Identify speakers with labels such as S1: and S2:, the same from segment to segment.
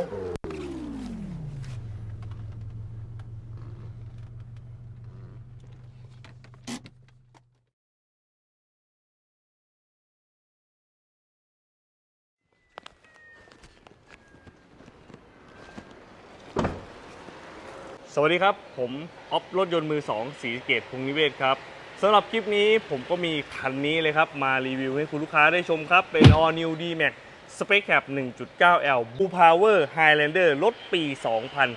S1: สวัสดีครับ ผมออฟรถยนต์มือ 2 สีสะเกตพงนิเวศครับสำหรับคลิปนี้ผมก็มีคันนี้เลยครับ มารีวิวให้คุณลูกค้าได้ชมครับ เป็น All New D Max Space Cap 1.9L Blue Power Highlander รถปี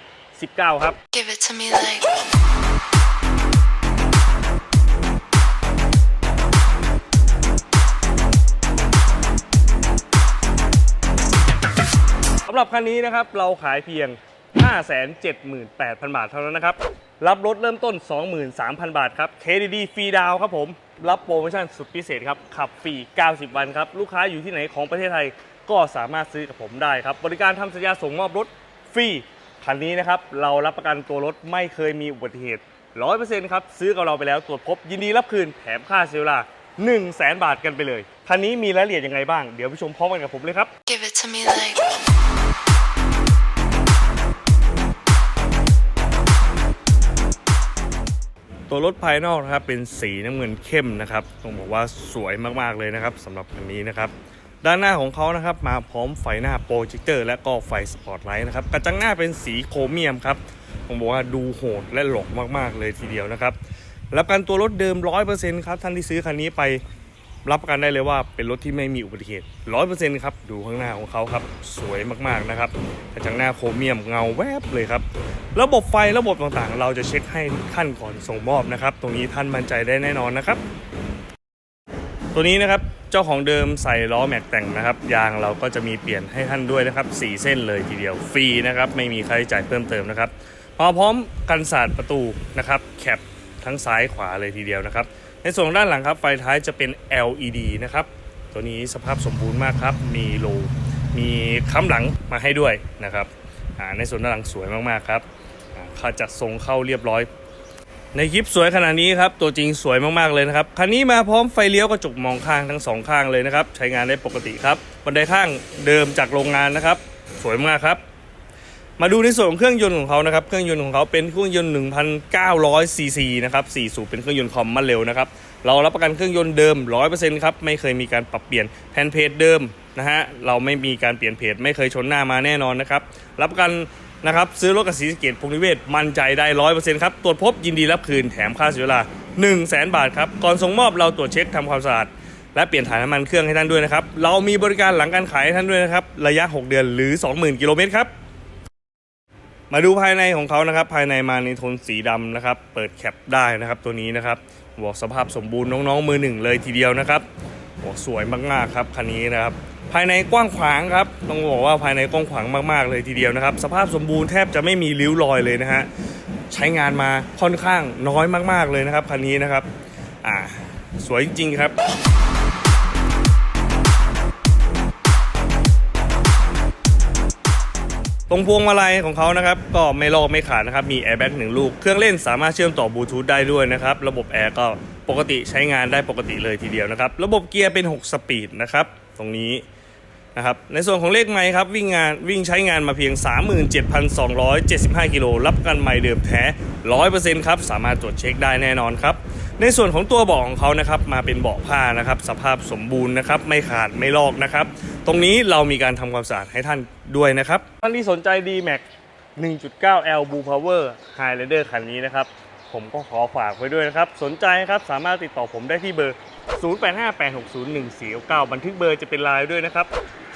S1: 2019 ครับ
S2: Give it to me like.
S1: สำหรับคันนี้นะครับ เราขายเพียง 578,000 บาทเท่านั้นนะครับ รับรถเริ่มต้น 23,000 บาทครับ KDD ฟรีดาวน์ครับผม รับโปรโมชั่นสุดพิเศษครับ ขับฟรี 90 วันครับ ลูกค้าอยู่ที่ไหนของประเทศไทย ก็สามารถซื้อกับผมได้ครับ บริการทำสัญญาส่งมอบรถฟรีคันนี้นะครับ เรารับประกันตัวรถไม่เคยมีอุบัติเหตุ100%ครับ ซื้อกับเราไปแล้วตรวจพบยินดีรับคืนแถมค่าเสียเวลา1 0 0 0 0แบาทกันไปเลย คันนี้มีรายละเอียดยังไงบ้าง เดี๋ยวไปชมพร้อมกันกับผมเลยครับ
S2: Give it to me like.
S1: ตัวรถภายนอกนะครับเป็นสีน้ำเงินเข้มนะครับต้องบอกว่าสวยมากๆเลยนะครับสำหรับคันนี้นะครับ ด้านหน้าของเขานะครับมาพร้อมไฟหน้าโปรเจคเตอร์และก็ไฟสปอตไลท์นะครับกระจังหน้าเป็นสีโครเมียมครับผมบอกว่าดูโหดและหลอกมากๆเลยทีเดียวนะครับรับประกันตัวรถเดิม 100%ครับท่านที่ซื้อคันนี้ไปรับประกันได้เลยว่าเป็นรถที่ไม่มีอุบัติเหตุ 100%ครับดูข้างหน้าของเขาครับสวยมากๆนะครับกระจังหน้าโครเมียมเงาแวบเลยครับระบบไฟระบบต่างๆ เราจะเช็คให้ขั้นก่อนส่งมอบนะครับ ตรงนี้ท่านมั่นใจได้แน่นอนนะครับ ตัวนี้นะครับ เจ้าของเดิมใส่ล้อแม็กแต่งนะครับ ยางเราก็จะมีเปลี่ยนให้ท่านด้วยนะครับ 4 เส้นเลยทีเดียวฟรีนะครับ ไม่มีค่าใช้จ่ายเพิ่มเติมนะครับมาพร้อมกันศาสาดประตูนะครับแคปทั้งซ้ายขวาเลยทีเดียวนะครับ ในส่วนด้านหลังครับไฟท้ายจะเป็น LED นะครับตัวนี้สภาพสมบูรณ์มากครับ มีโลมีค้ำหลังมาให้ด้วยนะครับในส่วนด้านหลังสวยมากๆครับเขาจัดทรงเข้าเรียบร้อย ในคลิปสวยขนาดนี้ครับ ตัวจริงสวยมากๆเลยนะครับ คันนี้มาพร้อมไฟเลี้ยวกระจกมองข้างทั้งสองข้างเลยนะครับ ใช้งานได้ปกติครับ บันไดข้างเดิมจากโรงงานนะครับ สวยมากครับ มาดูในส่วนของเครื่องยนต์ของเขานะครับ เครื่องยนต์ของเขาเป็นเครื่องยนต์ 1,900 ซีซีนะครับ4สูบเป็นเครื่องยนต์คอมมันเร็วนะครับ เรารับประกันเครื่องยนต์เดิม 100%ครับ ไม่เคยมีการปรับเปลี่ยนแผ่นเพจเดิมนะฮะ เราไม่มีการเปลี่ยนเพจไม่เคยชนหน้ามาแน่นอนนะครับ รับประกัน นะครับซื้อรถกับสีสะเกตพงนิเวศมั่นใจได้100%ครับตรวจพบยินดีรับคืนแถมค่าเสียเวลา1 0 0 0 0แบาทครับก่อนส่งมอบเราตรวจเช็คทำความสะอาดและเปลี่ยนถ่ายน้ำมันเครื่องให้ท่านด้วยนะครับเรามีบริการหลังการขายให้ท่านด้วยนะครับระยะ 6 เดือนหรือ 20,000 กิโลเมตรครับมาดูภายในของเขานะครับภายในมาในโทนสีดำนะครับเปิดแคปได้นะครับตัวนี้นะครับบอกสภาพสมบูรณ์น้องๆมือหนึ่งเลยทีเดียวนะครับบอกสวยมากๆครับคันนี้นะครับ ภายในกว้างขวางครับต้องบอกว่าภายในกว้างขวางมากๆเลยทีเดียวนะครับ สภาพสมบูรณ์แทบจะไม่มีริ้วรอยเลยนะฮะใช้งานมาค่อนข้างน้อยมากๆเลยนะครับคันนี้นะครับอ่าสวยจริงๆครับตรงพวงมาลัยของเขานะครับก็ไม่ลอกไม่ขาดนะครับมีแอร์แบ็กหนึ่งลูก เครื่องเล่นสามารถเชื่อมต่อบลูทูธได้ด้วยนะครับระบบแอร์ก็ปกติใช้งานได้ปกติเลยทีเดียวนะครับ ระบบเกียร์เป็น 6 สปีดนะครับ ตรงนี้ นะครับในส่วนของเลขไมค์ครับวิ่งงานวิ่งใช้งานมาเพียง 37,275 กิโลรับกันไมค์เดิมแท้ 100%ครับ สามารถตรวจเช็คได้แน่นอนครับ ในส่วนของตัวเบาะของเขานะครับมาเป็นเบาะผ้านะครับสภาพสมบูรณ์นะครับไม่ขาดไม่ลอกนะครับ ตรงนี้เรามีการทำความสะอาดให้ท่านด้วยนะครับท่านที่สนใจ D-Max 1.9L Blue Power Highlander คันนี้นะครับผมก็ขอฝากไว้ด้วยนะครับ สนใจครับสามารถติดต่อผมได้ที่เบอร์ 0858601499 บันทึกเบอร์จะเป็นไลน์ด้วยนะครับ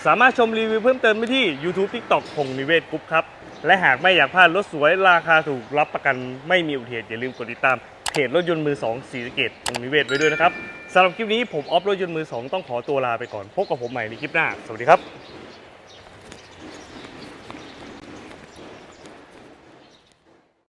S1: สามารถชมรีวิวเพิ่มเติมได้ที่ YouTube TikTok พงนิเวศกรุ๊ปครับ และหากไม่อยากพลาดรถสวยราคาถูกรับประกันไม่มีอุบัติเหตุอย่าลืมกดติดตามเพจรถยนต์มือ2สีสเกตพงนิเวศไว้ด้วยนะครับสำหรับคลิปนี้ผมออฟรถยนต์มือ 2 ต้องขอตัวลาไปก่อนพบกับผมใหม่ในคลิปหน้า สวัสดีครับ